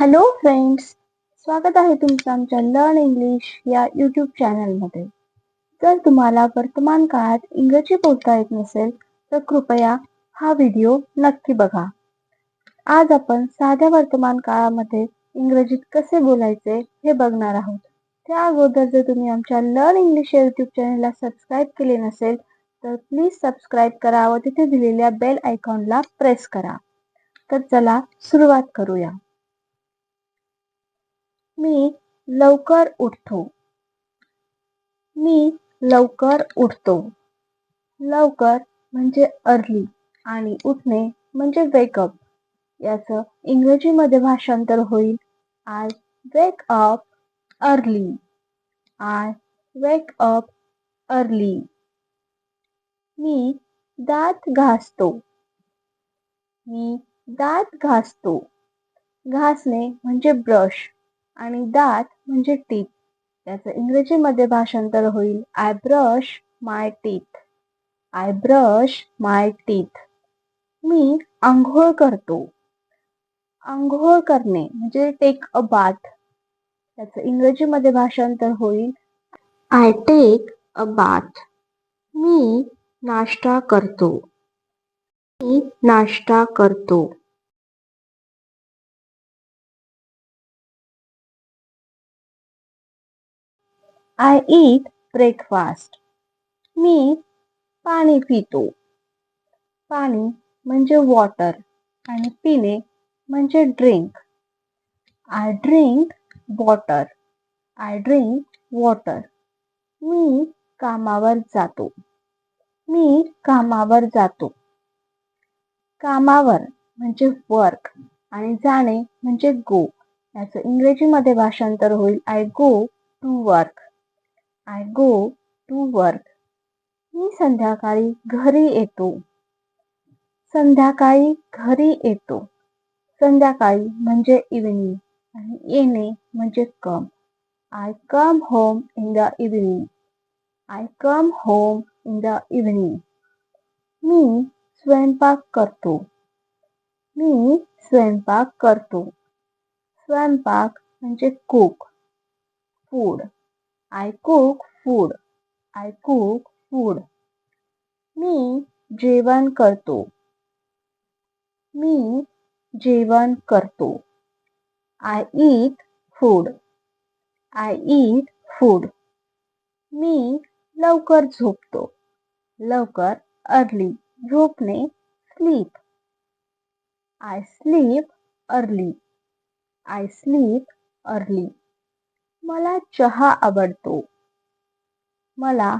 Hello friends स्वागत आहे तुमचं आमच्या लर्न इंग्लिश या यूट्यूब चॅनलमध्ये जर तुम्हाला वर्तमान काळात इंग्रजी बोलता येत नसेल तर कृपया हा व्हिडिओ नक्की बघा. आज आपण साध्या वर्तमान काळामध्ये इंग्रजीत कसे बोलायचे हे बघणार आहोत. त्या अगोदर जर तुम्ही आमच्या लर्न इंग्लिश या यूट्यूब चॅनलला सबस्क्राईब केले नसेल तर प्लीज सबस्क्राईब करा व तिथे दिलेल्या बेल आयकॉनला प्रेस करा. तर चला सुरुवात करूया. मी लवकर उठतो. मी लवकर उठतो. लवकर म्हणजे अर्ली आणि उठणे म्हणजे वेकअप याचं इंग्रजीमध्ये भाषांतर होईल. I wake up early I wake up early मी दात घासतो. मी दात घासतो. घासणे म्हणजे ब्रश आणि दात म्हणजे टीथ त्याचं इंग्रजीमध्ये भाषांतर होईल I brush my teeth I brush my teeth मी आंघोळ करतो. आंघोळ करणे म्हणजे टेक अ बाथ त्याचं इंग्रजीमध्ये भाषांतर होईल आय टेक अ बाथ मी नाश्ता करतो. मी नाश्ता करतो. आय ईट ब्रेकफास्ट मी पाणी पितो. पाणी म्हणजे वॉटर आणि पिणे म्हणजे drink I drink water I drink water मी कामावर जातो. मी कामावर जातो. कामावर म्हणजे वर्क आणि जाणे म्हणजे गो याचं इंग्रजीमध्ये भाषांतर होईल. I go to work I go to work मी संध्याकाळी घरी येतो. संध्याकाळी घरी येतो. संध्याकाळी म्हणजे इव्हिनिंग आणि येणे म्हणजे come I come home in the evening I come home in the evening मी स्वयंपाक करतो. मी स्वयंपाक करतो. स्वयंपाक म्हणजे cook food I cook food I cook food मी जेवण करतो. मी जेवण करतो. आय ईट फ़ूड आय ईट फ़ूड मी लवकर झोपतो. लवकर early झोपणे sleep I sleep early I sleep early मला चहा आवडतो. मला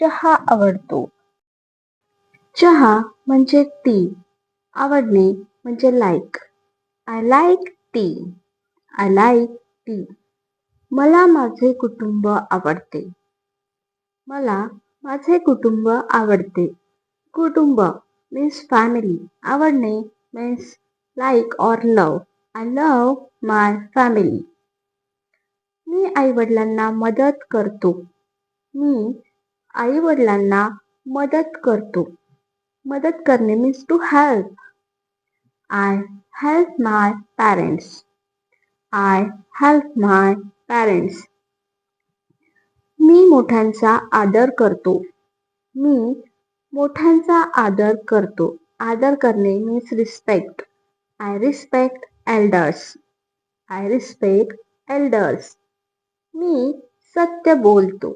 चहा आवडतो. चहा म्हणजे टी आवडणे म्हणजे like I like tea I like tea मला माझे कुटुंब आवडते. मला माझे कुटुंब आवडते. कुटुंब means family आवडणे means like or love I love my family मी आईवडिलांना मदत करतो. मी आईवडिलांना मदत करतो. मदत करणे means to help I help my parents I help my parents मी मोठ्यांचा आदर करतो. मी मोठ्यांचा आदर करतो. आदर करणे means respect I respect elders I respect elders मी सत्य बोलतो.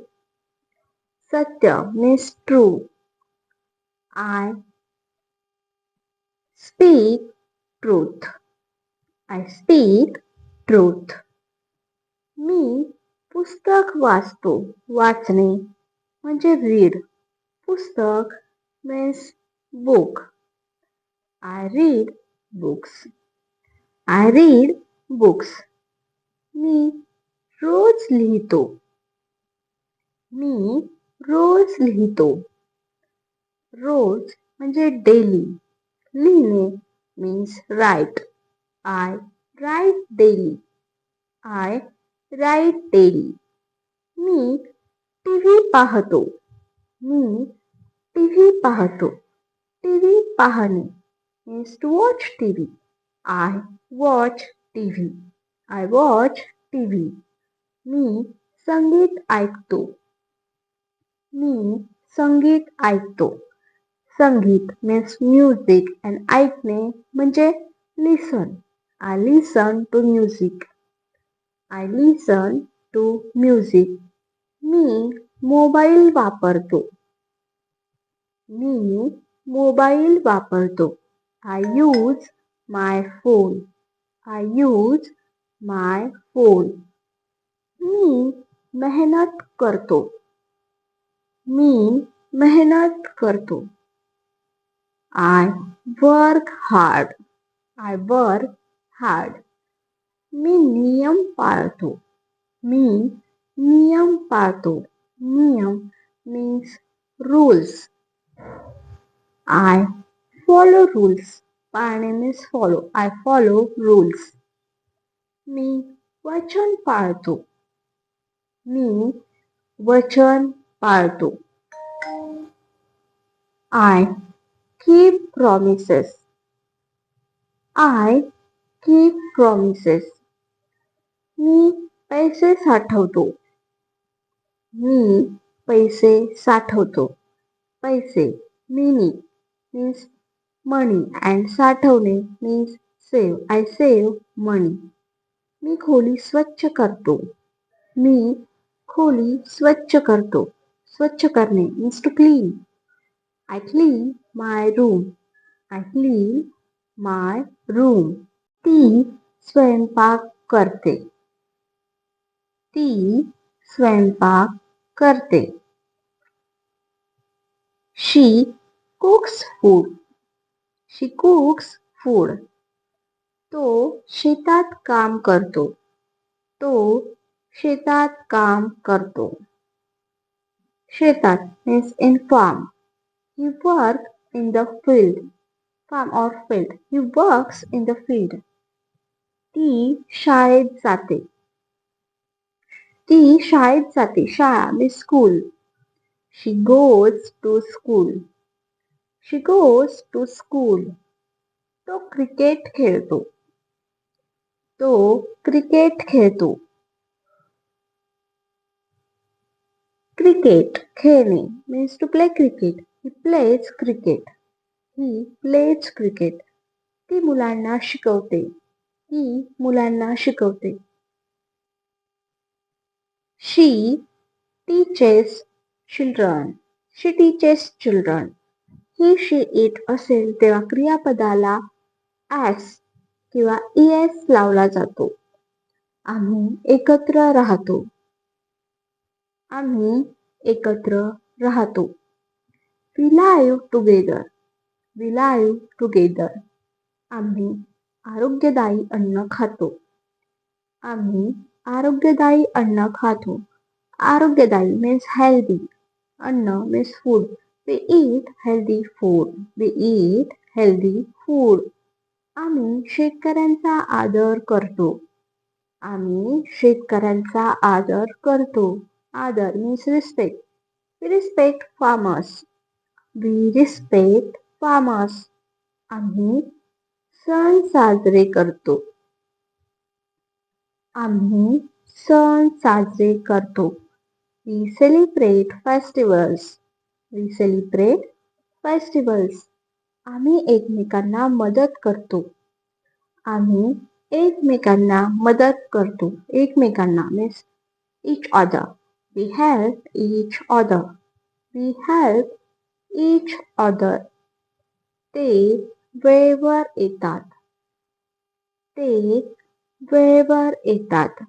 सत्य means true I speak truth I speak truth मी पुस्तक वाचतो. वाचणे म्हणजे रीड पुस्तक means book I read books I read books मी रोज लिहितो मी रोज लिहितो रोज म्हणजे डेली। लिहिणे means write I write daily I write daily me T V पाहतो। मी टी व्ही पाहतो। टी व्ही पाहणे means to watch T V I watch T V I watch T V मी संगीत ऐकतो. मी संगीत ऐकतो. संगीत मीन्स म्युझिक अँड ऐकणे म्हणजे listen I listen to music I listen to music me mobile वापरतो. मी मोबाईल वापरतो. I use my phone I use my phone मी मेहनत करतो. मी मेहनत करतो. I work hard I work hard मी नियम पाळतो. मी नियम पाळतो. नियम means rules I follow rules पाळणे means follow I follow rules मी वचन पाळतो. मी वचन पाळतो. I keep promises I keep promises मी पैसे साठवतो. मी पैसे साठवतो. पैसे mini means money and साठवणे means save I save money मी खोली स्वच्छ करतो. मी खोली स्वच्छ करतो. स्वच्छ करणे means to clean I clean my room I clean my room ती स्वयंपाक करते. ती स्वयंपाक करते. She cooks food she cooks food तो शेतात काम करतो. तो शेतात काम करतो. शेतात means in farm he work in the field farm or field he works in the field ती शाळेत जाते. ती शाळेत जाते. शाळा मी school she goes to school she goes to school तो क्रिकेट खेळतो. तो क्रिकेट खेळतो. क्रिकेट खेळणे. Means to play cricket he plays cricket he plays cricket ती मुलांना शिकवते. ही मुलांना शिकवते. She teaches children she teaches children he she it असेल तेव्हा क्रियापदाला ॲस किंवा ई एस लावला जातो. आम्ही एकत्र राहतो. आम्ही एकत्र राहतो. We live together we live together. आम्ही आरोग्यदायी अन्न खातो. आम्ही आरोग्यदायी अन्न खातो. आरोग्यदायी मीन्स हेल्दी अन्न means food we eat healthy food we eat healthy food आम्ही शेतकऱ्यांचा आदर करतो. आम्ही शेतकऱ्यांचा आदर करतो. आदर. means respect We respect farmers We respect farmers. आम्ही सण साजरे करतो. आम्ही सण साजरे करतो. We celebrate festivals we celebrate festivals आम्ही एकमेकांना मदत करतो. आम्ही एकमेकांना मदत करतो. एकमेकांना means each other we help each other we help each other ते वेळेवर येतात ते वेळेवर येतात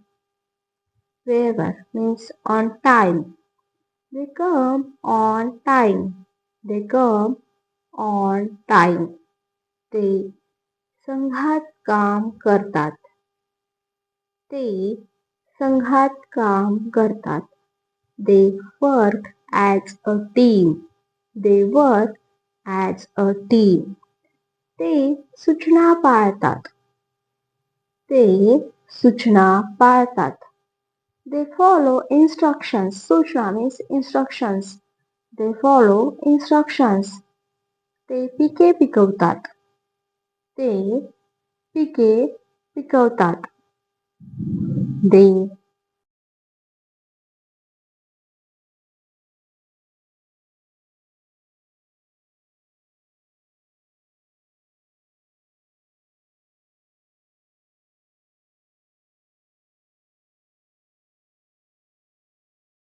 वेळेवर means on time they come on time they come on time ते संघात काम करतात ते संघात काम करतात they work as a team they work as a team ते सूचना पाळतात ते सूचना पाळतात दे फॉलो इन्स्ट्रक्शन्स सूचना means instructions they follow instructions ते पिके पिकवतात ते पिके पिकवतात they